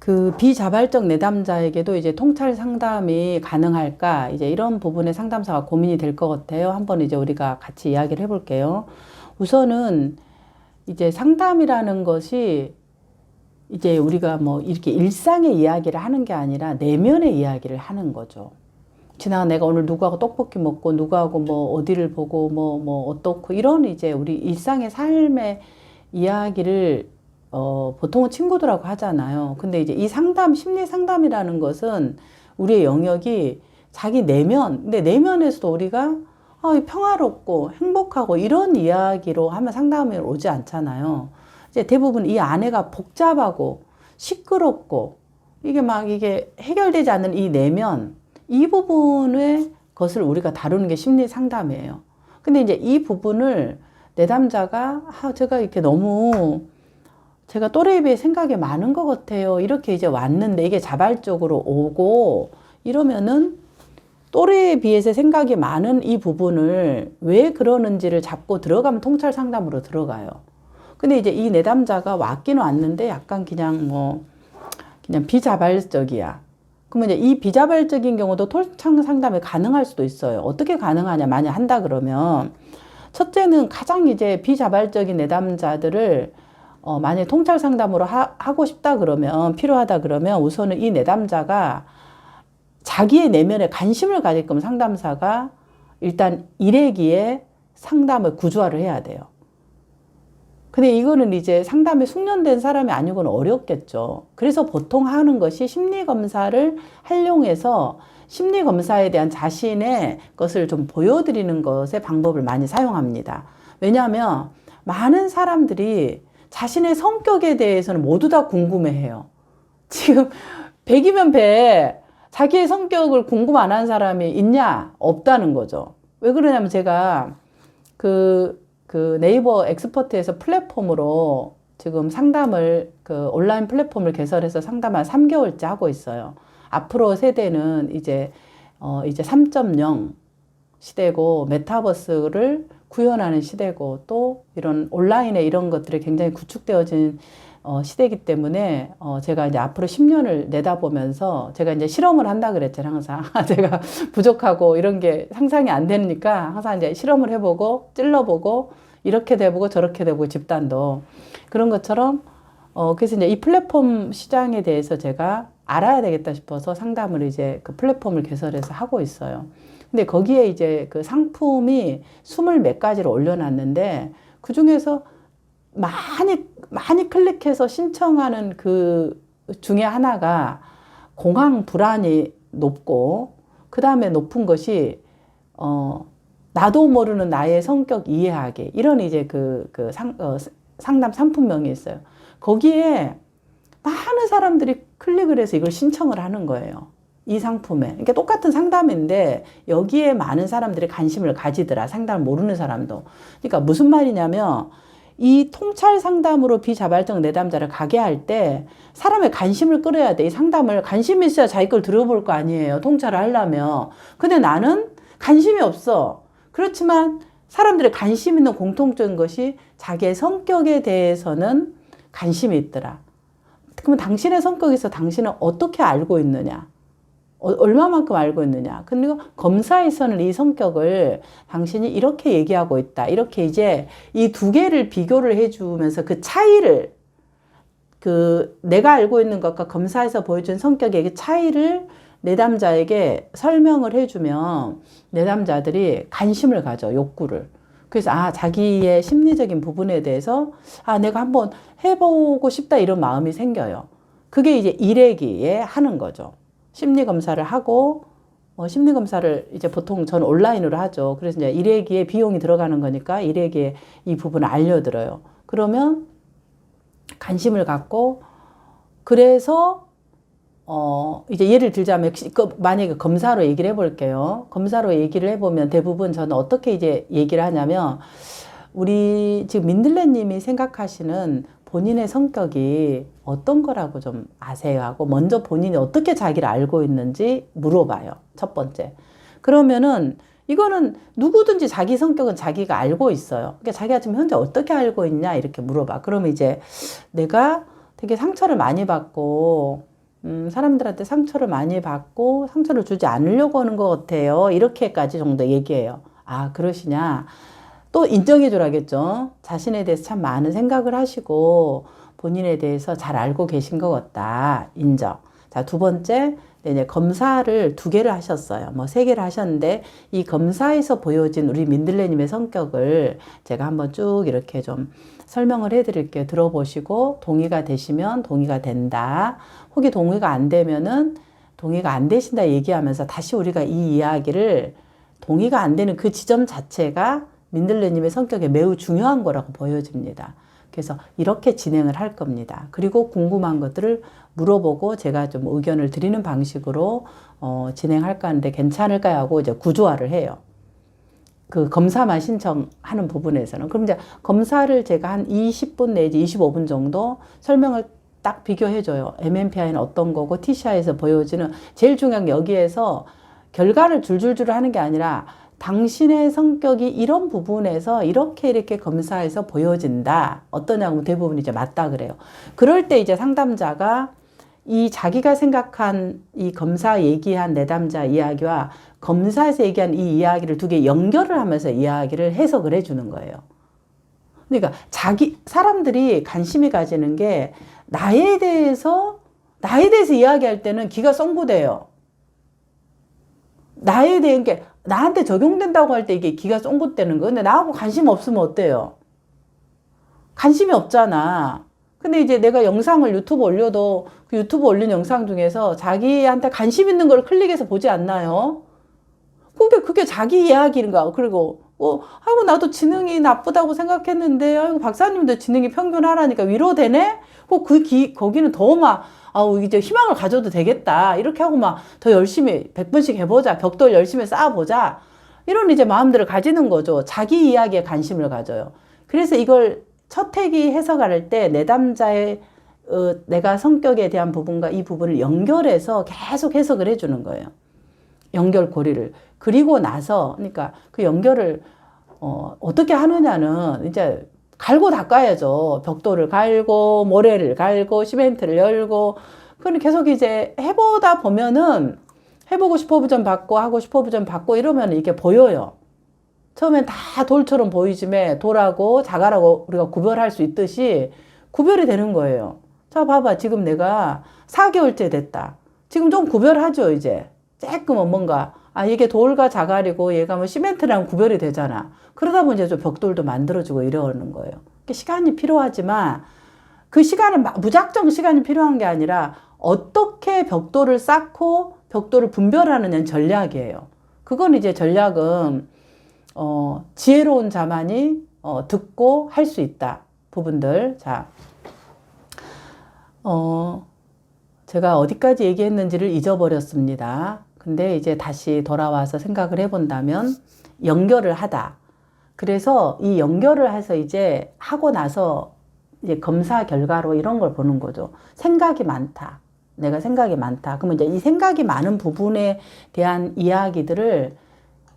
그 비자발적 내담자에게도 이제 통찰 상담이 가능할까 이제 이런 부분에 상담사가 고민이 될 것 같아요. 한번 이제 우리가 같이 이야기를 해볼게요. 우선은 이제 상담이라는 것이 이제 우리가 뭐 이렇게 일상의 이야기를 하는 게 아니라 내면의 이야기를 하는 거죠. 지나 내가 오늘 누구하고 떡볶이 먹고 누구하고 뭐 어디를 보고 뭐뭐 어떻고 이런 이제 우리 일상의 삶의 이야기를 어 보통은 친구들하고 하잖아요. 근데 이제 이 상담 심리 상담이라는 것은 우리의 영역이 자기 내면 근데 내면에서도 우리가 아, 평화롭고 행복하고 이런 이야기로 하면 상담이 오지 않잖아요. 이제 대부분 이 안에가 복잡하고 시끄럽고 이게 막 이게 해결되지 않는 이 내면 이 부분의 것을 우리가 다루는 게 심리 상담이에요. 근데 이제 이 부분을 내담자가 아, 제가 이렇게 너무 제가 또래에 비해 생각이 많은 것 같아요. 이렇게 이제 왔는데 이게 자발적으로 오고 이러면은 또래에 비해서 생각이 많은 이 부분을 왜 그러는지를 잡고 들어가면 통찰 상담으로 들어가요. 근데 이제 이 내담자가 왔긴 왔는데 약간 그냥 뭐 그냥 비자발적이야. 그러면 이제 이 비자발적인 경우도 통찰 상담이 가능할 수도 있어요. 어떻게 가능하냐 만약 한다 그러면 첫째는 가장 이제 비자발적인 내담자들을 어, 만약 통찰 상담으로 하, 하고 싶다 그러면 필요하다 그러면 우선은 이 내담자가 자기의 내면에 관심을 거면 상담사가 일단 일회기에 상담을 구조화를 해야 돼요. 근데 이거는 이제 상담에 숙련된 사람이 아니고는 어렵겠죠. 그래서 보통 하는 것이 심리 검사를 활용해서 심리 검사에 대한 자신의 것을 좀 보여드리는 것의 방법을 많이 사용합니다. 왜냐하면 많은 사람들이 자신의 성격에 대해서는 모두 다 궁금해해요. 지금 100이면 100 자기의 성격을 궁금 안 하는 사람이 있냐? 없다는 거죠. 왜 그러냐면 제가 그, 그 네이버 엑스퍼트에서 플랫폼으로 지금 상담을 그 온라인 플랫폼을 개설해서 상담을 3개월째 하고 있어요. 앞으로 세대는 이제 어 이제 3.0 시대고 메타버스를 구현하는 시대고 또 이런 온라인에 이런 것들이 굉장히 구축되어진 어, 시대이기 때문에 어, 제가 이제 앞으로 10년을 내다보면서 제가 이제 실험을 한다 그랬잖아요 항상 제가 부족하고 이런 게 상상이 안 되니까 항상 이제 실험을 해보고 찔러보고 이렇게 돼보고 저렇게 돼보고 집단도 그런 것처럼 어, 그래서 이제 이 플랫폼 시장에 대해서 제가 알아야 되겠다 싶어서 상담을 이제 그 플랫폼을 개설해서 하고 있어요. 근데 거기에 이제 그 상품이 스물 몇 가지를 올려놨는데 그 중에서 많이 많이 클릭해서 신청하는 그 중에 하나가 공황 불안이 높고 그 다음에 높은 것이 어 나도 모르는 나의 성격 이해하기 이런 이제 그, 그 상, 어, 상담 상품명이 있어요. 거기에 많은 사람들이 클릭을 해서 이걸 신청을 하는 거예요. 이 상품에. 그러니까 똑같은 상담인데 여기에 많은 사람들이 관심을 가지더라. 상담을 모르는 사람도. 그러니까 무슨 말이냐면 이 통찰 상담으로 비자발적 내담자를 가게 할 때 사람의 관심을 끌어야 돼. 이 상담을 관심이 있어야 자기 걸 들어볼 거 아니에요. 통찰을 하려면. 근데 나는 관심이 없어. 그렇지만 사람들의 관심 있는 공통적인 것이 자기의 성격에 대해서는 관심이 있더라. 그러면 당신의 성격에서 당신은 어떻게 알고 있느냐? 어, 얼마만큼 알고 있느냐. 그리고 검사에서는 이 성격을 당신이 이렇게 얘기하고 있다. 이렇게 이제 이 두 개를 비교를 해주면서 그 차이를 그 내가 알고 있는 것과 검사에서 보여준 성격의 그 차이를 내담자에게 설명을 해주면 내담자들이 관심을 가져 욕구를. 그래서 아 자기의 심리적인 부분에 대해서 아 내가 한번 해보고 싶다 이런 마음이 생겨요. 그게 이제 일회기에 하는 거죠. 심리 검사를 하고 어, 심리 검사를 이제 보통 전 온라인으로 하죠. 그래서 이제 일회기에 비용이 들어가는 거니까 일회기에 이 부분을 알려드려요. 그러면 관심을 갖고 그래서 어 이제 예를 들자면 그 만약에 검사로 얘기를 해볼게요. 검사로 얘기를 해보면 대부분 저는 어떻게 이제 얘기를 하냐면 우리 지금 민들레님이 생각하시는 본인의 성격이 어떤 거라고 좀 아세요 하고 먼저 본인이 어떻게 자기를 알고 있는지 물어봐요. 첫 번째. 그러면은 이거는 누구든지 자기 성격은 자기가 알고 있어요. 그러니까 자기가 지금 현재 어떻게 알고 있냐 이렇게 물어봐. 그러면 이제 내가 되게 상처를 많이 받고 음, 사람들한테 상처를 많이 받고 상처를 주지 않으려고 하는 것 같아요. 이렇게까지 정도 얘기해요. 아, 그러시냐. 또 인정해 주라겠죠. 자신에 대해서 참 많은 생각을 하시고 본인에 대해서 잘 알고 계신 것 같다. 인정. 자, 두 번째, 네, 이제 검사를 두 개를 하셨어요. 뭐 세 개를 하셨는데 이 검사에서 보여진 우리 민들레님의 성격을 제가 한번 쭉 이렇게 좀 설명을 해드릴게요. 들어보시고 동의가 되시면 동의가 된다. 혹이 동의가 안 되면은 동의가 안 되신다 얘기하면서 다시 우리가 이 이야기를 동의가 안 되는 그 지점 자체가 민들레님의 성격에 매우 중요한 거라고 보여집니다. 그래서 이렇게 진행을 할 겁니다. 그리고 궁금한 것들을 물어보고 제가 좀 의견을 드리는 방식으로 어, 진행할까 하는데 괜찮을까요? 하고 이제 구조화를 해요. 그 검사만 신청하는 부분에서는. 그럼 이제 검사를 제가 한 20분 내지 25분 정도 설명을 딱 비교해 줘요. MMPI는 어떤 거고 TCI에서 보여지는 제일 중요한 게 여기에서 결과를 줄줄줄 하는 게 아니라 당신의 성격이 이런 부분에서 이렇게 이렇게 검사에서 보여진다. 어떠냐고 대부분 이제 맞다 그래요. 그럴 때 이제 상담자가 이 자기가 생각한 이 검사 얘기한 내담자 이야기와 검사에서 얘기한 이 이야기를 두 개 연결을 하면서 이야기를 해석을 해주는 거예요. 그러니까 자기 사람들이 관심이 가지는 게 나에 대해서 나에 대해서 이야기할 때는 기가 썽고대요. 나에 대한 게 나한테 적용된다고 할 때 이게 기가 쫑긋대는 거. 근데 나하고 관심 없으면 어때요? 관심이 없잖아. 근데 이제 내가 영상을 유튜브 올려도 그 유튜브 올린 영상 중에서 자기한테 관심 있는 걸 클릭해서 보지 않나요? 근데 그게 자기 이야기인가. 그리고, 어, 아이고, 나도 지능이 나쁘다고 생각했는데, 아이고, 박사님도 지능이 평균하라니까 위로되네? 그, 그 기, 거기는 더 막, 아우, 이제 희망을 가져도 되겠다. 이렇게 하고 막 더 열심히 100분씩 해 보자. 벽돌 열심히 쌓아 보자. 이런 이제 마음들을 가지는 거죠. 자기 이야기에 관심을 가져요. 그래서 이걸 첫택이 해석할 때 내담자의 어, 내가 성격에 대한 부분과 이 부분을 연결해서 계속 해석을 해주는 거예요. 연결 고리를. 그리고 나서, 그러니까 그 연결을, 어, 어떻게 하느냐는 이제 갈고 닦아야죠. 벽돌을 갈고, 모래를 갈고, 시멘트를 열고. 그건 계속 이제 해보다 보면은 해보고 싶어 부전 받고, 하고 싶어 부전 받고 이러면 이게 보여요. 처음엔 다 돌처럼 보이지만 돌하고 자갈하고 우리가 구별할 수 있듯이 구별이 되는 거예요. 자, 봐봐. 지금 내가 4개월째 됐다. 지금 좀 구별하죠, 이제. 조금은 뭔가, 아, 이게 돌과 자갈이고 얘가 뭐 시멘트랑 구별이 되잖아. 그러다 보니 이제 좀 벽돌도 만들어주고 이러는 거예요. 시간이 필요하지만 그 시간은 무작정 시간이 필요한 게 아니라 어떻게 벽돌을 쌓고 벽돌을 분별하느냐는 전략이에요. 그건 이제 전략은 어, 지혜로운 자만이 어, 듣고 할 수 있다. 부분들. 자, 어, 제가 어디까지 얘기했는지를 잊어버렸습니다. 근데 이제 다시 돌아와서 생각을 해본다면 연결을 하다. 그래서 이 연결을 해서 이제 하고 나서 이제 검사 결과로 이런 걸 보는 거죠. 생각이 많다. 내가 생각이 많다. 그러면 이제 이 생각이 많은 부분에 대한 이야기들을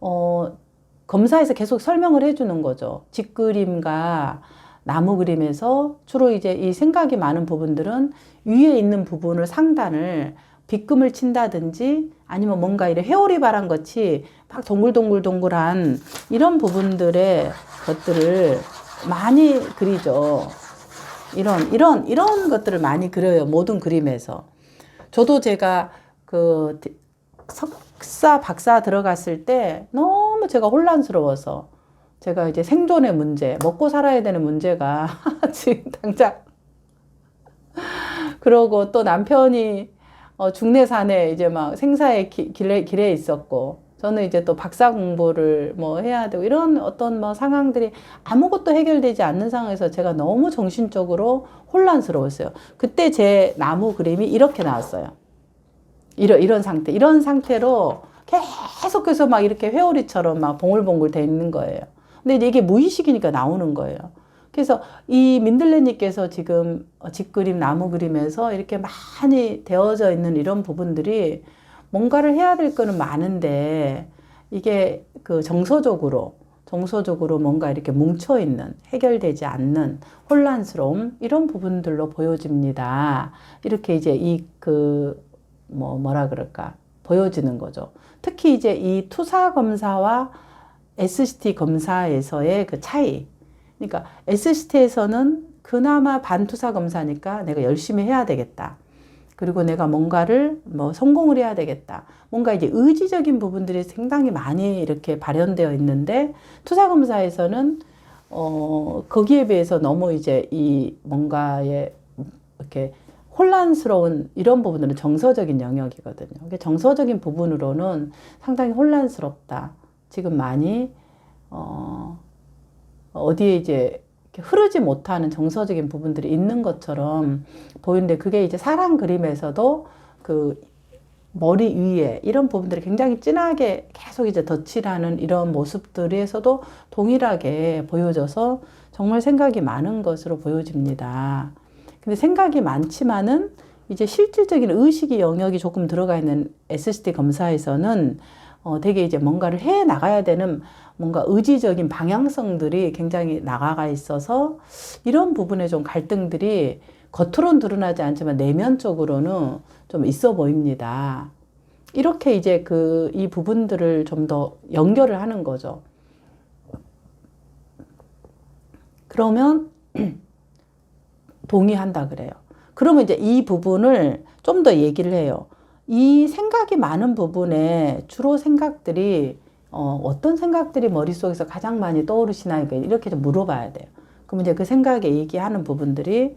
어, 검사에서 계속 설명을 해주는 거죠. 직그림과 나무 그림에서 주로 이제 이 생각이 많은 부분들은 위에 있는 부분을 상단을 빗금을 친다든지 아니면 뭔가 이래 회오리 바람 같이 막 동글동글동글한 이런 부분들의 것들을 많이 그리죠. 이런 이런 이런 것들을 많이 그려요. 모든 그림에서. 저도 제가 그 석사 박사 들어갔을 때 너무 제가 혼란스러워서 제가 이제 생존의 문제, 먹고 살아야 되는 문제가 지금 당장 그러고 또 남편이 어, 중내산에 이제 막 생사의 기, 길에, 길에 있었고, 저는 이제 또 박사 공부를 뭐 해야 되고, 이런 어떤 뭐 상황들이 아무것도 해결되지 않는 상황에서 제가 너무 정신적으로 혼란스러웠어요. 그때 제 나무 그림이 이렇게 나왔어요. 이런, 이런 상태. 이런 상태로 계속해서 막 이렇게 회오리처럼 막 봉글봉글 돼 있는 거예요. 근데 이게 무의식이니까 나오는 거예요. 그래서 이 민들레님께서 지금 집그림, 나무 그림에서 이렇게 많이 되어져 있는 이런 부분들이 뭔가를 해야 될 거는 많은데 이게 그 정서적으로 정서적으로 뭔가 이렇게 뭉쳐 있는 해결되지 않는 혼란스러움 이런 부분들로 보여집니다. 이렇게 이제 이 그 뭐 뭐라 그럴까 보여지는 거죠. 특히 이제 이 투사 검사와 SCT 검사에서의 그 차이. 그러니까 SCT에서는 그나마 반투사 검사니까 내가 열심히 해야 되겠다. 그리고 내가 뭔가를 뭐 성공을 해야 되겠다. 뭔가 이제 의지적인 부분들이 상당히 많이 이렇게 발현되어 있는데 투사 검사에서는 어 거기에 비해서 너무 이제 이 뭔가의 이렇게 혼란스러운 이런 부분들은 정서적인 영역이거든요. 정서적인 부분으로는 상당히 혼란스럽다. 지금 많이 어 어디에 이제 흐르지 못하는 정서적인 부분들이 있는 것처럼 보이는데 그게 이제 사랑 그림에서도 그 머리 위에 이런 부분들이 굉장히 진하게 계속 이제 덧칠하는 이런 모습들에서도 동일하게 보여져서 정말 생각이 많은 것으로 보여집니다. 근데 생각이 많지만은 이제 실질적인 의식의 영역이 조금 들어가 있는 SCT 검사에서는 어 되게 이제 뭔가를 해 나가야 되는 뭔가 의지적인 방향성들이 굉장히 나가가 있어서 이런 부분에 좀 갈등들이 겉으로는 드러나지 않지만 내면적으로는 좀 있어 보입니다. 이렇게 이제 그 이 부분들을 좀 더 연결을 하는 거죠. 그러면 동의한다 그래요. 그러면 이제 이 부분을 좀 더 얘기를 해요. 이 생각이 많은 부분에 주로 생각들이 어, 어떤 생각들이 머릿속에서 가장 많이 떠오르시나요? 이렇게 좀 물어봐야 돼요. 그럼 이제 그 생각에 얘기하는 부분들이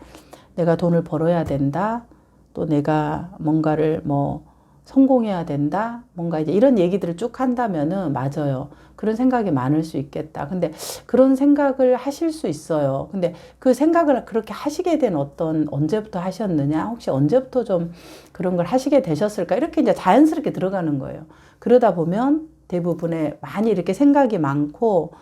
내가 돈을 벌어야 된다. 또 내가 뭔가를 뭐 성공해야 된다. 뭔가 이제 이런 얘기들을 쭉 한다면은 맞아요. 그런 생각이 많을 수 있겠다. 근데 그런 생각을 하실 수 있어요. 근데 그 생각을 그렇게 하시게 된 어떤 언제부터 하셨느냐? 혹시 언제부터 좀 그런 걸 하시게 되셨을까? 이렇게 이제 자연스럽게 들어가는 거예요. 그러다 보면 대부분의 많이 이렇게 생각이 많고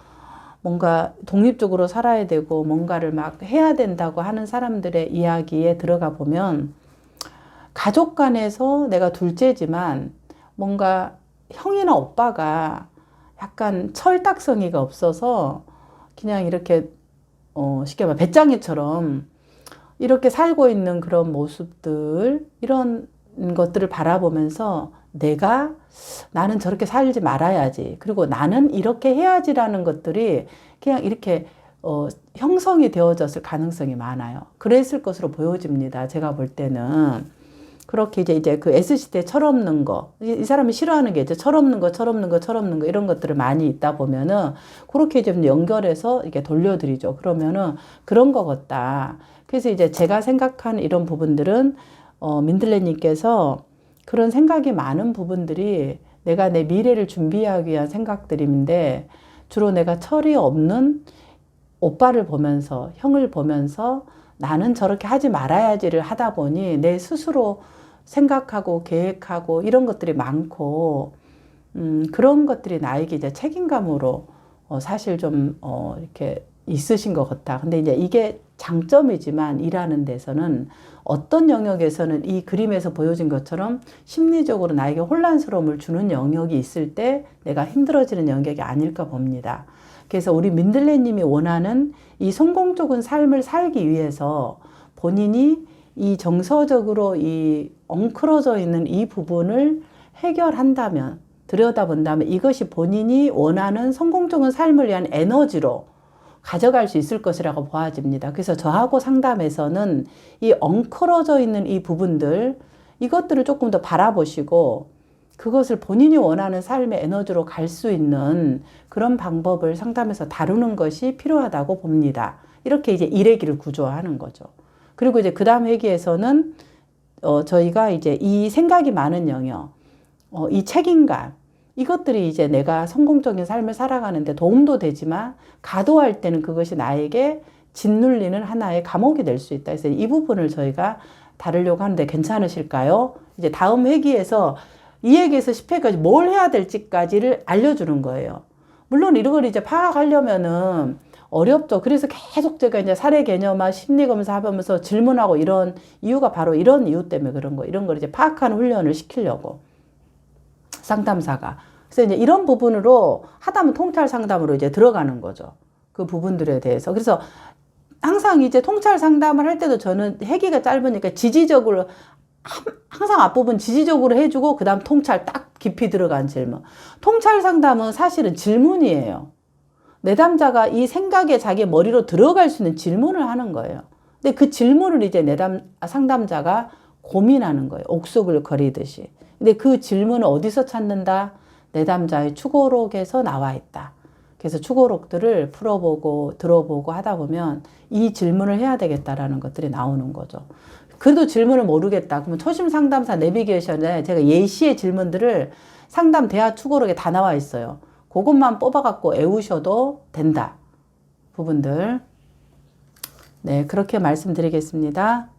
뭔가 독립적으로 살아야 되고 뭔가를 막 해야 된다고 하는 사람들의 이야기에 들어가 보면 가족 간에서 내가 둘째지만 뭔가 형이나 오빠가 약간 철딱서니가 없어서 그냥 이렇게 어 쉽게 말 배짱이처럼 이렇게 살고 있는 그런 모습들 이런 것들을 바라보면서 내가 나는 저렇게 살지 말아야지. 그리고 나는 이렇게 해야지라는 것들이 그냥 이렇게 어, 형성이 되어졌을 가능성이 많아요. 그랬을 것으로 보여집니다. 제가 볼 때는. 그렇게 이제 이제 그 S시 대 철없는 거, 이 사람이 싫어하는 게 이제 철없는 거, 철없는 거, 철없는 거 이런 것들을 많이 있다 보면은 그렇게 좀 연결해서 이렇게 돌려드리죠. 그러면은 그런 거 같다. 그래서 이제 제가 생각하는 이런 부분들은 어, 민들레님께서 그런 생각이 많은 부분들이 내가 내 미래를 준비하기 위한 생각들인데 주로 내가 철이 없는 오빠를 보면서 형을 보면서 나는 저렇게 하지 말아야지를 하다 보니 내 스스로 생각하고 계획하고 이런 것들이 많고 음, 그런 것들이 나에게 이제 책임감으로 어, 사실 좀 어, 이렇게 있으신 것 같다. 근데 이제 이게 장점이지만 일하는 데서는 어떤 영역에서는 이 그림에서 보여진 것처럼 심리적으로 나에게 혼란스러움을 주는 영역이 있을 때 내가 힘들어지는 영역이 아닐까 봅니다. 그래서 우리 민들레님이 원하는 이 성공 적인 삶을 살기 위해서 본인이 이 정서적으로 이 엉클어져 있는 이 부분을 해결한다면 들여다본다면 이것이 본인이 원하는 성공적인 삶을 위한 에너지로 가져갈 수 있을 것이라고 보아집니다. 그래서 저하고 상담에서는 이 엉클어져 있는 이 부분들, 이것들을 조금 더 바라보시고 그것을 본인이 원하는 삶의 에너지로 갈 수 있는 그런 방법을 상담에서 다루는 것이 필요하다고 봅니다. 이렇게 이제 일회기를 구조화하는 거죠. 그리고 이제 그 다음 회기에서는 어, 저희가 이제 이 생각이 많은 영역, 어, 이 책임감, 이것들이 이제 내가 성공적인 삶을 살아가는데 도움도 되지만 가도할 때는 그것이 나에게 짓눌리는 하나의 감옥이 될 수 있다. 그래서 이 부분을 저희가 다루려고 하는데 괜찮으실까요? 이제 다음 회기에서 2회기에서 10회까지 뭘 해야 될지까지를 알려주는 거예요. 물론 이런 걸 이제 파악하려면은 어렵죠. 그래서 계속 제가 이제 사례 개념화 심리 검사 하면서 질문하고 이런 이유가 바로 이런 이유 때문에 그런 거. 이런 걸 이제 파악하는 훈련을 시키려고. 상담사가. 그래서 이제 이런 부분으로 하다면 통찰 상담으로 이제 들어가는 거죠. 그 부분들에 대해서. 그래서 항상 이제 통찰 상담을 할 때도 저는 회기가 짧으니까 지지적으로 한- 항상 앞부분 지지적으로 해주고 그다음 통찰 딱 깊이 들어간 질문. 통찰 상담은 사실은 질문이에요. 내담자가 이 생각에 자기 머리로 들어갈 수 있는 질문을 하는 거예요. 근데 그 질문을 이제 내담 아, 상담자가 고민하는 거예요. 옥속을 거리듯이. 근데 그 질문을 어디서 찾는다? 내담자의 추고록에서 나와 있다. 그래서 추고록들을 풀어보고 들어보고 하다 보면 이 질문을 해야 되겠다라는 것들이 나오는 거죠. 그래도 질문을 모르겠다. 그러면 초심 상담사 내비게이션에 제가 예시의 질문들을 상담 대화 추고록에 다 나와 있어요. 그것만 뽑아갖고 외우셔도 된다. 부분들. 네, 그렇게 말씀드리겠습니다.